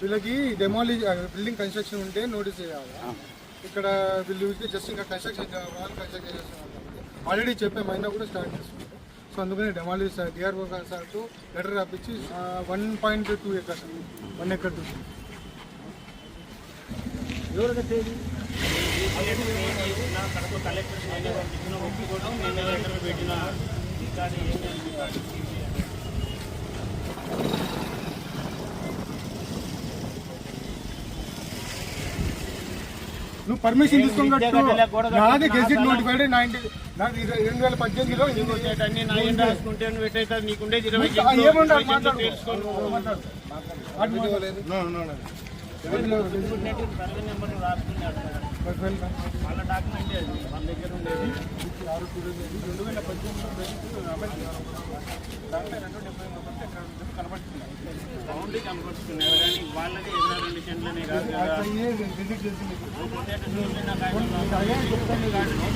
వీళ్ళకి demolish building construction ఉంటే notice చేయాలి? ఇక్కడ వీళ్ళు జస్ట్ ఇంకా కన్స్ట్రక్షన్ వాళ్ళు కన్స్ట్రక్షన్ చేస్తున్నారు ఆల్రెడీ చెప్పాము అయినా కూడా స్టార్ట్ చేసుకుంటాం. సో అందుకని డెమాలి డిఆర్ఓ సార్తో letter రాపించి one point two acres one acre two ఎవరు కలెక్టర్ నేనే పంపించిన ఒప్పుకోవడం నేనే లెటర్ పెట్టిన. నువ్వు పర్మిషన్ నేను తీసుకున్నట్టు నాది గెజిట్ నోటిఫైడ్ నా ఏం రాసుకుంటే నువ్వు పెట్టేస్తా నీకుండే ఇరవై ఆ, ఏముండదు చెట్లు మాట్లాడు తెలుసుకోను. మాట్లాడు. అటు మాట్లాడు. No, no, no. వీళ్ళు సర్వే నెంబర్ రాసుకున్నాడు ప్రొఫైల్ రా. వాళ్ళ డాక్యుమెంట్ అది మన దగ్గర ఉండేది ఆరు టూ డేస్ రెండు వేల పద్దెనిమిదిలో బయటకు బౌండరీ కనపరుచుకున్నారు కానీ రెండు కాదు కదా.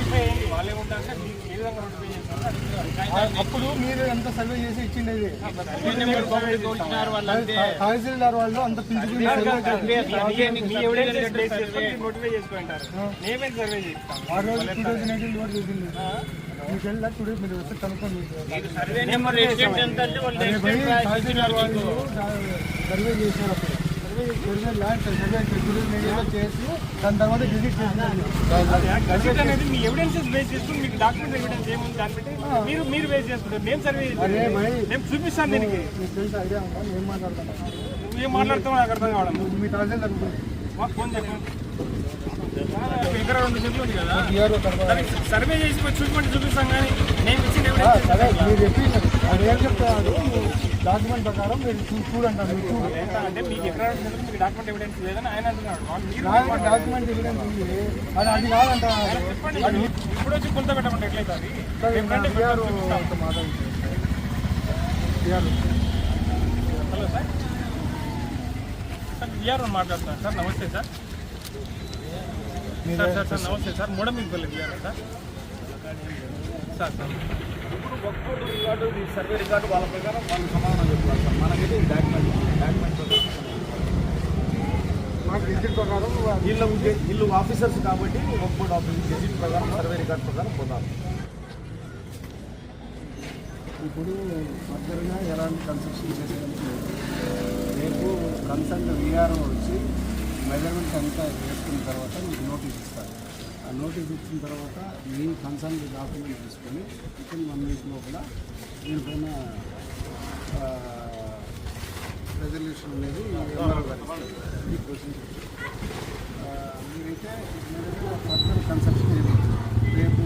వాళ్ళే ఉంటారు ఏ విధంగా అప్పుడు మీరు ఎంత సర్వే చేసి ఇచ్చిండేది తహసీల్దార్ వాళ్ళు అంత మీకు వెళ్ళా టుడే మీరు వస్తే కనుక్కోండి సర్వే చేశారు అప్పుడు survey land survey two thousand ఎయిటీన్లో చేసి దాని తర్వాత విజిట్ చేసినారు గజెట్ అనేది మీ ఎవిడెన్సెస్ బేస్ చేసుకుని మీకు డాక్యుమెంట్ ఎవిడెన్స్ ఏముంది దాన్ని బట్టి మీరు మీరు బేస్ చేసుకుంటారు మేము సర్వే మేము చూపిస్తాను దీనికి మీకు తెలిసి ఐడియా ఉందా ఏం మాట్లాడుతున్నా నువ్వు ఏం మాట్లాడుతావు నాకు అర్థం కావడం మీ తహసీల్దార్. మాకు ఫోన్ చెప్పండి సర్వే చేసి చూపించమంటే చూపిస్తాం కానీ నేను మీరు చెప్పి అది. ఏం చెప్తారు? డాక్యుమెంట్ ప్రకారం మీరు చూ- చూడంటారు మీరు చూడు ఎంత అంటే మీకు సెంట్లు మీకు డాక్యుమెంట్ ఎవిడెన్స్ లేదని ఆయన అంటున్నాడు. డాక్యుమెంట్ ఎవిడెన్స్ ఉంది. అది అది కాదంట ఇప్పుడు వచ్చి కొంత పెట్టమంటే ఎట్లయితే అది మాట్లాడుతున్నాను సార్. నమస్తే సార్. సార్ సార్ సార్ నమస్తే సార్. మూడ మీకు సార్. Sir sir. ఇప్పుడు రికార్డు ఈ సర్వే రికార్డు వాళ్ళ ప్రకారం వాళ్ళు సమాధానం చెప్తారు సార్. మనకైతే డాక్యుమెంట్ డాక్యుమెంట్ ప్రకారం మాకు విజిట్ ప్రకారం వీళ్ళు వీళ్ళు ఆఫీసర్స్ కాబట్టి ఒక్కొక్క ఆఫీస్ ప్రకారం సర్వే రికార్డ్ ప్రకారం పోతారు. ఇప్పుడు ఫర్దర్గా ఎలాంటి కన్స్ట్రక్షన్ చేసేదానికి లేదు రేపు కన్సర్న్ విఆర్ఓ వచ్చి మెజర్మెంట్స్ అంతా వేసుకున్న తర్వాత మీకు నోటీస్ ఇస్తారు. ఆ నోటీస్ ఇచ్చిన తర్వాత మీ కన్సర్న్ డాక్యుమెంట్ తీసుకొని చికెన్ వన్ వీక్ లోపల దీనిపైన రెజల్యూషన్ అనేది ఎంఆర్ఓ గారు ఈ ప్రొసీజర్ మీరైతే ఫర్దర్ కన్స్ట్రక్షన్ రేపు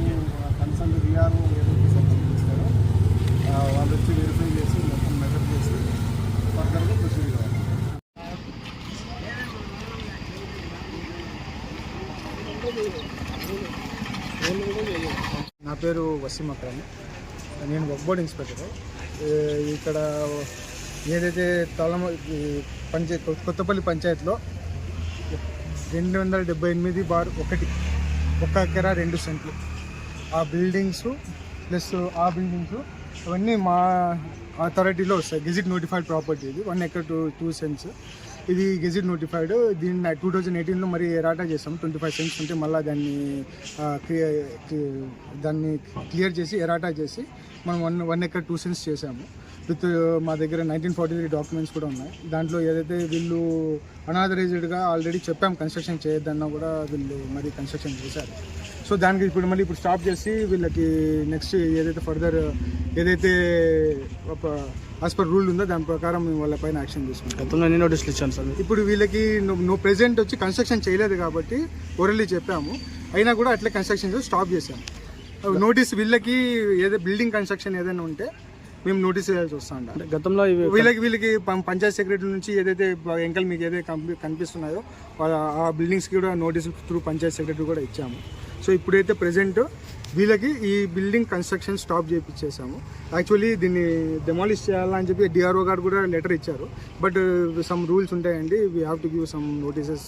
కన్సల్ట్ విఆర్ఓ ఏదైతే సబ్సిడీ ఇస్తారో ఆ, వాళ్ళు వచ్చి వెరిఫై చేసి మొత్తం మెజర్ చేసి ఫర్దర్గా ప్రొసీడ్ కావాలి నా పేరు వసీం అక్రమ్. నేను వర్క్ బోర్డ్ ఇన్స్పెక్టర్. ఇక్కడ ఏదైతే తలమ పంచాయత్ కొత్తపల్లి పంచాయత్లో రెండు వందల డెబ్బై ఎనిమిది బార్ ఒకటి ఒక ఎకరా రెండు సెంట్లు. ఆ బిల్డింగ్స్ ప్లస్ ఆ బిల్డింగ్స్ అవన్నీ మా అథారిటీలో వస్తాయి గెజిట్ నోటిఫైడ్ ప్రాపర్టీ ఇది. One acre two two cents. ఇది గెజిట్ నోటిఫైడ్. దీన్ని టూ థౌజండ్ ఎయిటీన్లో మరి ఎరాటా చేసాం. ట్వంటీ ఫైవ్ సెంట్స్ ఉంటే మళ్ళీ దాన్ని క్లియర్ దాన్ని క్లియర్ చేసి ఎరాటా చేసి మనం one one acre two cents చేసాము. విత్ మా దగ్గర నైన్టీన్ ఫార్టీ త్రీ డాక్యుమెంట్స్ కూడా ఉన్నాయి. దాంట్లో ఏదైతే వీళ్ళు అనాథరైజ్డ్గా ఆల్రెడీ చెప్పాం కన్స్ట్రక్షన్ చేయొద్దన్నా కూడా వీళ్ళు మరి కన్స్ట్రక్షన్ చేశారు. సో దానికి ఇప్పుడు మళ్ళీ ఇప్పుడు స్టాప్ చేసి వీళ్ళకి నెక్స్ట్ ఏదైతే ఫర్దర్ ఏదైతే ఒక యాజ్ పర్ రూల్ ఉందో? దాని ప్రకారం మేము వాళ్ళ పైన యాక్షన్ తీసుకుంటాం. గతంలో ఎన్ని నోటీసులు ఇచ్చాను సార్ ఇప్పుడు వీళ్ళకి నువ్వు ప్రెజెంట్ వచ్చి కన్స్ట్రక్షన్ చేయలేదు కాబట్టి ఓరల్లీ చెప్పాము. అయినా కూడా అట్లే కన్స్ట్రక్షన్ చేసి స్టాప్ చేసాము నోటీస్ వీళ్ళకి ఏదో బిల్డింగ్ కన్స్ట్రక్షన్ ఏదైనా ఉంటే మేము నోటీస్ చేయాల్సి వస్తా గతంలో వీళ్ళకి వీళ్ళకి పంచాయత్ సెక్రటరీ నుంచి ఏదైతే ఎంకల్ మీకు ఏదైతే కనిపిస్తున్నాయో ఆ బిల్డింగ్స్కి కూడా నోటీస్ త్రూ పంచాయత్ సెక్రటరీ కూడా ఇచ్చాము. సో ఇప్పుడైతే ప్రజెంట్ వీళ్ళకి ఈ బిల్డింగ్ కన్స్ట్రక్షన్ స్టాప్ చేయించేసాము యాక్చువల్లీ దీన్ని డెమాలిష్ చేయాలని చెప్పి డిఆర్ఓ గారు కూడా లెటర్ ఇచ్చారు. బట్ సమ్ రూల్స్ ఉంటాయండి. We have to give some notices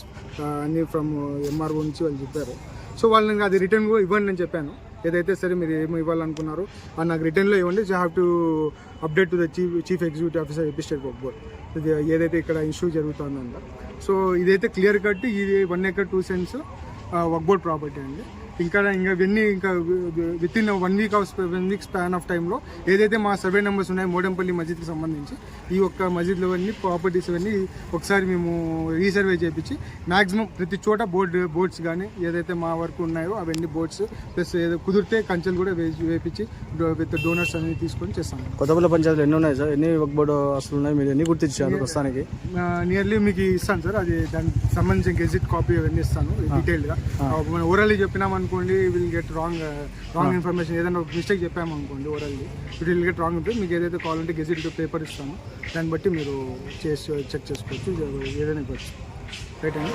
అన్ని ఫ్రమ్ ఎంఆర్ఓ uh, నుంచి వాళ్ళు చెప్పారు. సో వాళ్ళని అది రిటర్న్ ఇవ్వండి అని చెప్పాను. ఏదైతే సరే మీరు ఏమి ఇవ్వాలనుకున్నారో అది నాకు రిటర్న్లో ఇవ్వండి. G have to update to the chief chief executive officer ఎపిస్టేట్ work board ఇది ఏదైతే ఇక్కడ ఇష్యూ జరుగుతుందో సో ఇదైతే క్లియర్ కట్ ఇది one acre two cents work board property అండి. ఇంకా ఇంకా ఇవన్నీ ఇంకా with in one week of one week span of టైంలో ఏదైతే మా సర్వే నెంబర్స్ ఉన్నాయో మోడంపల్లి మస్జిద్కి సంబంధించి ఈ ఒక్క మస్జిద్లో అన్ని ప్రాపర్టీస్ అవన్నీ ఒకసారి మేము రీసర్వే చేయించి మ్యాక్సిమం ప్రతి చోట బోర్డ్ బోర్డ్స్ కానీ ఏదైతే మా వరకు ఉన్నాయో అవన్నీ బోర్డ్స్ ప్లస్ ఏదో కుదిరితే కంచెలు కూడా వేసి వేపించి విత్ డోనర్స్ అనేది తీసుకొని చేస్తాం. కొత్తపల్లి పంచాయతీలు ఎన్ని ఉన్నాయి సార్? ఎన్ని వర్క్ బోర్డు అసలు ఉన్నాయి? మీరు ఎన్ని గుర్తించారు ప్రస్తుతానికి? నియర్లీ మీకు ఇస్తాను సార్. అది దానికి సంబంధించిన గెజిట్ కాపీ అవన్నీ ఇస్తాను. డీటెయిల్గా మనం ఓరల్లీ చెప్పినాం అనుకోండి will get wrong wrong information ఏదైనా మిస్టేక్ చెప్పాము అనుకోండి orally it will get wrong ఉంటుంది. మీకు ఏదైతే కావాలంటే గెజిట్ పేపర్ ఇస్తాను దాన్ని బట్టి మీరు చేసి చెక్ చేసుకోవచ్చు. ఏదైనా ఇవ్వచ్చు రైట్ అండి